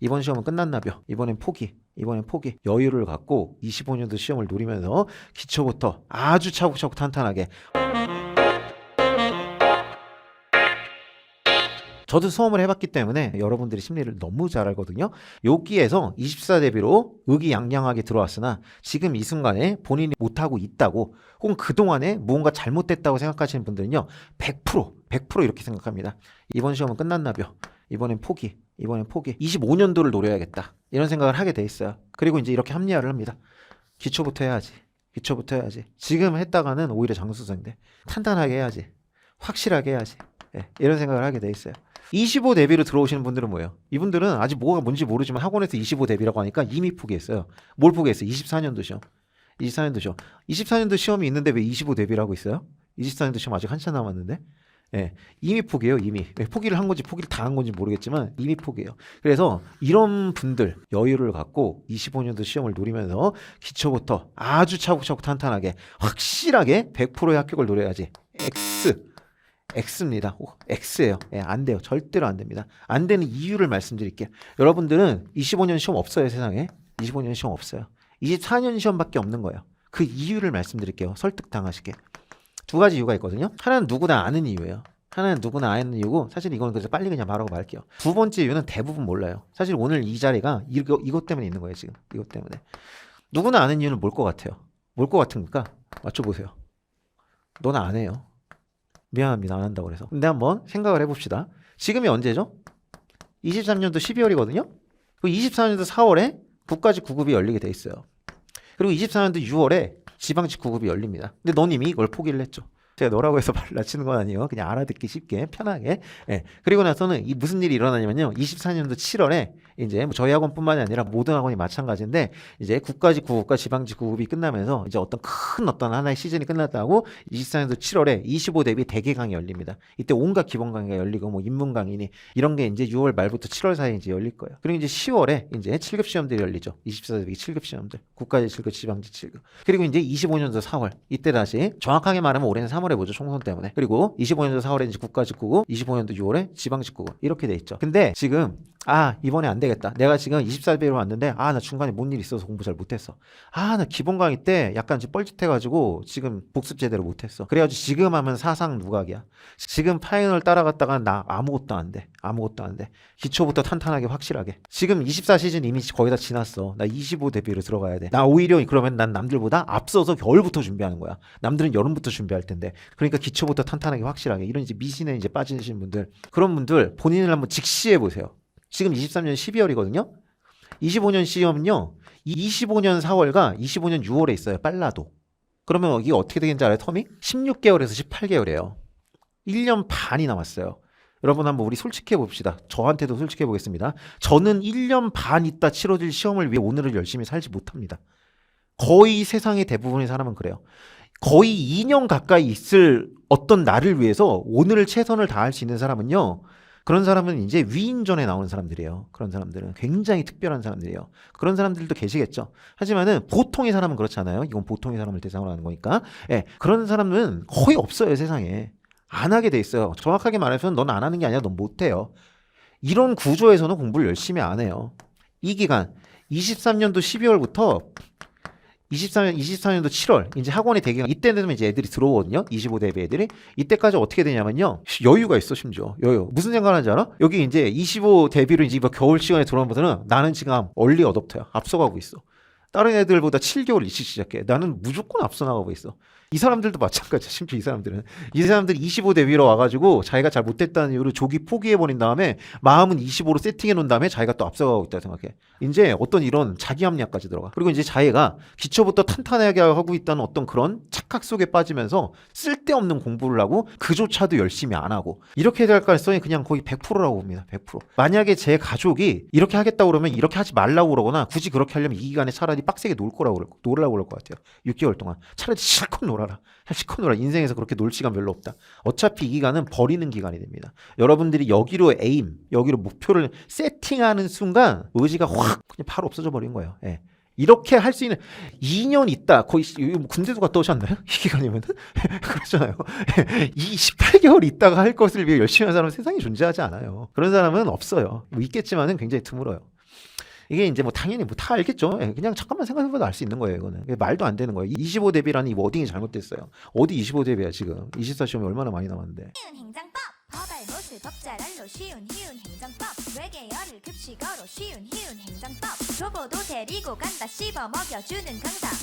이번 시험은 끝났나벼. 이번엔 포기. 이번엔 포기. 여유를 갖고 25년도 시험을 노리면서 기초부터 아주 차곡차곡 탄탄하게 저도 수험을 해봤기 때문에 여러분들이 심리를 너무 잘 알거든요. 여기에서 24 대비로 의기양양하게 들어왔으나 지금 이 순간에 본인이 못하고 있다고 혹은 그동안에 무언가 잘못됐다고 생각하시는 분들은요. 100% 100% 이렇게 생각합니다. 이번 시험은 끝났나벼. 이번엔 포기. 이번엔 포기. 25년도를 노려야겠다. 이런 생각을 하게 돼 있어요. 그리고 이제 이렇게 합리화를 합니다. 기초부터 해야지. 기초부터 해야지. 지금 했다가는 오히려 장수생돼. 탄탄하게 해야지. 확실하게 해야지. 예, 이런 생각을 하게 돼 있어요. 25 대비로 들어오시는 분들은 뭐예요? 이분들은 아직 뭐가 뭔지 모르지만 학원에서 25 대비라고 하니까 이미 포기했어요. 뭘 포기했어요? 24년도 시험. 24년도 시험. 24년도 시험이 있는데 왜 25 대비를 하고 있어요? 24년도 시험 아직 한참 남았는데. 예, 이미 포기해요, 이미. 왜 포기를 한 건지 포기를 다 한 건지 모르겠지만 이미 포기해요. 그래서 이런 분들 여유를 갖고 25년도 시험을 노리면서 기초부터 아주 차곡차곡 탄탄하게 확실하게 100%의 합격을 노려야지. X. X입니다. 오, X예요. 예, 안 돼요. 절대로 안 됩니다. 안 되는 이유를 말씀드릴게요. 여러분들은 25년 시험 없어요, 세상에. 25년 시험 없어요. 24년 시험밖에 없는 거예요. 그 이유를 말씀드릴게요. 설득당하시게. 두 가지 이유가 있거든요. 하나는 누구나 아는 이유예요. 하나는 누구나 아는 이유고 사실 이거는 그래서 빨리 그냥 말하고 말게요. 두 번째 이유는 대부분 몰라요. 사실 오늘 이 자리가 이거, 이것 때문에 있는 거예요, 지금. 이것 때문에. 누구나 아는 이유는 뭘 것 같아요? 뭘 것 같습니까? 맞춰보세요. 넌 안 해요. 미안합니다. 안 한다고 그래서. 근데 한번 생각을 해봅시다. 지금이 언제죠? 23년도 12월이거든요? 그리고 24년도 4월에 국가직 구급이 열리게 돼 있어요. 그리고 24년도 6월에 지방직 구급이 열립니다. 근데 넌 이미 이걸 포기를 했죠. 제가 너라고 해서 낮추는 건 아니에요. 그냥 알아듣기 쉽게 편하게. 예. 그리고 나서는 이 무슨 일이 일어나냐면요. 24년도 7월에 이제 뭐 저희 학원뿐만이 아니라 모든 학원이 마찬가지인데 이제 국가직 구급과 지방직 구급이 끝나면서 이제 어떤 큰 어떤 하나의 시즌이 끝났다고 24년도 7월에 25 대비 대개 강의 열립니다. 이때 온갖 기본 강의가 열리고 뭐 인문 강의니 이런 게 이제 6월 말부터 7월 사이에 이제 열릴 거예요. 그리고 이제 10월에 이제 7급 시험들이 열리죠. 24 대비 7급 시험들. 국가직 7급, 지방직 7급. 그리고 이제 25년도 4월 이때 다시 정확하게 말하면 올해는 3월 에 보죠. 총선 때문에. 그리고 25년도 4월에 이제 국가 직 구급, 25년도 6월에 지방 직 구급 이렇게 돼 있죠. 근데 지금 아 이번에 안 되겠다. 내가 지금 24배로 왔는데 아 나 중간에 뭔 일 있어서 공부 잘 못했어. 아 나 기본 강의 때 약간 좀 뻘짓해가지고 지금 복습 제대로 못했어. 그래가지고 지금 하면 사상 누각이야. 지금 파이널 따라갔다가 나 아무것도 안 돼. 아무것도 안 돼. 기초부터 탄탄하게 확실하게. 지금 24 시즌 이미 거의 다 지났어. 나 25 데뷔로 들어가야 돼. 나 오히려 그러면 난 남들보다 앞서서 겨울부터 준비하는 거야. 남들은 여름부터 준비할 텐데. 그러니까 기초부터 탄탄하게 확실하게. 이런 이제 미신에 이제 빠지신 분들. 그런 분들 본인을 한번 직시해 보세요. 지금 23년 12월이거든요. 25년 시험은요. 25년 4월과 25년 6월에 있어요. 빨라도. 그러면 이게 어떻게 되는지 알아요? 텀이? 16개월에서 18개월이에요. 1년 반이 남았어요. 여러분 한번 우리 솔직해 봅시다. 저한테도 솔직해 보겠습니다. 저는 1년 반 있다 치러질 시험을 위해 오늘을 열심히 살지 못합니다. 거의 세상의 대부분의 사람은 그래요. 거의 2년 가까이 있을 어떤 나를 위해서 오늘을 최선을 다할 수 있는 사람은요. 그런 사람은 이제 위인전에 나오는 사람들이에요. 그런 사람들은 굉장히 특별한 사람들이에요. 그런 사람들도 계시겠죠. 하지만은 보통의 사람은 그렇잖아요. 이건 보통의 사람을 대상으로 하는 거니까. 예, 그런 사람은 거의 없어요, 세상에. 안 하게 돼 있어요. 정확하게 말해서 넌 안 하는 게 아니라 넌 못해요. 이런 구조에서는 공부를 열심히 안 해요. 이 기간 23년도 12월부터 24년 24년도 7월 이제 학원이 되게 이때 되면 이제 애들이 들어오거든요. 25 대비 애들이 이때까지 어떻게 되냐면요. 여유가 있어 심지어 여유. 무슨 생각하는지 알아? 여기 이제 25 대비로 이제 뭐 겨울 시간에 들어온 분들은 나는 지금 얼리 어댑터야. 앞서가고 있어. 다른 애들보다 7개월 일찍 시작해. 나는 무조건 앞서 나가고 있어. 이 사람들도 마찬가지야. 심지어 이 사람들은. 이 사람들이 25대 위로 와가지고 자기가 잘 못했다는 이유로 조기 포기해 버린 다음에 마음은 25로 세팅해 놓은 다음에 자기가 또 앞서가고 있다 생각해. 이제 어떤 이런 자기 합리화까지 들어가. 그리고 이제 자기가 기초부터 탄탄하게 하고 있다는 어떤 그런 착각 속에 빠지면서 쓸데없는 공부를 하고 그조차도 열심히 안 하고 이렇게 될 가능성이 그냥 거의 100%라고 봅니다. 100%. 만약에 제 가족이 이렇게 하겠다고 그러면 이렇게 하지 말라고 그러거나 굳이 그렇게 하려면 이 기간에 차라리 빡세게 놀 거라고 그럴, 놀으라고 그럴 것 같아요. 6개월 동안. 차라리 실컷 놀 아라. 실컷 놀아. 인생에서 그렇게 놀 시간 별로 없다. 어차피 이 기간은 버리는 기간이 됩니다. 여러분들이 여기로 에임, 여기로 목표를 세팅하는 순간 의지가 확 그냥 바로 없어져 버린 거예요. 예. 이렇게 할 수 있는 2년 있다 거의 뭐 군대도 갔다 오셨나요? 이 기간이면은 그렇잖아요. 이 18개월 있다가 할 것을 위해 열심히 하는 사람은 세상에 존재하지 않아요. 그런 사람은 없어요. 뭐 있겠지만은 굉장히 드물어요. 이게 이제 뭐 당연히 뭐 다 알겠죠. 예, 그냥 잠깐만 생각해봐도 알 수 있는 거예요. 이거는 말도 안 되는 거예요. 25 대비라는 이 워딩이 잘못됐어요. 어디 25 대비야 지금? 24 시험이 얼마나 많이 남았는데? 법잘알로 쉬운 희운 행정법 외계어를 급식어로 쉬운 희운 행정법 교보도 데리고 간다 씹어 먹여주는 강사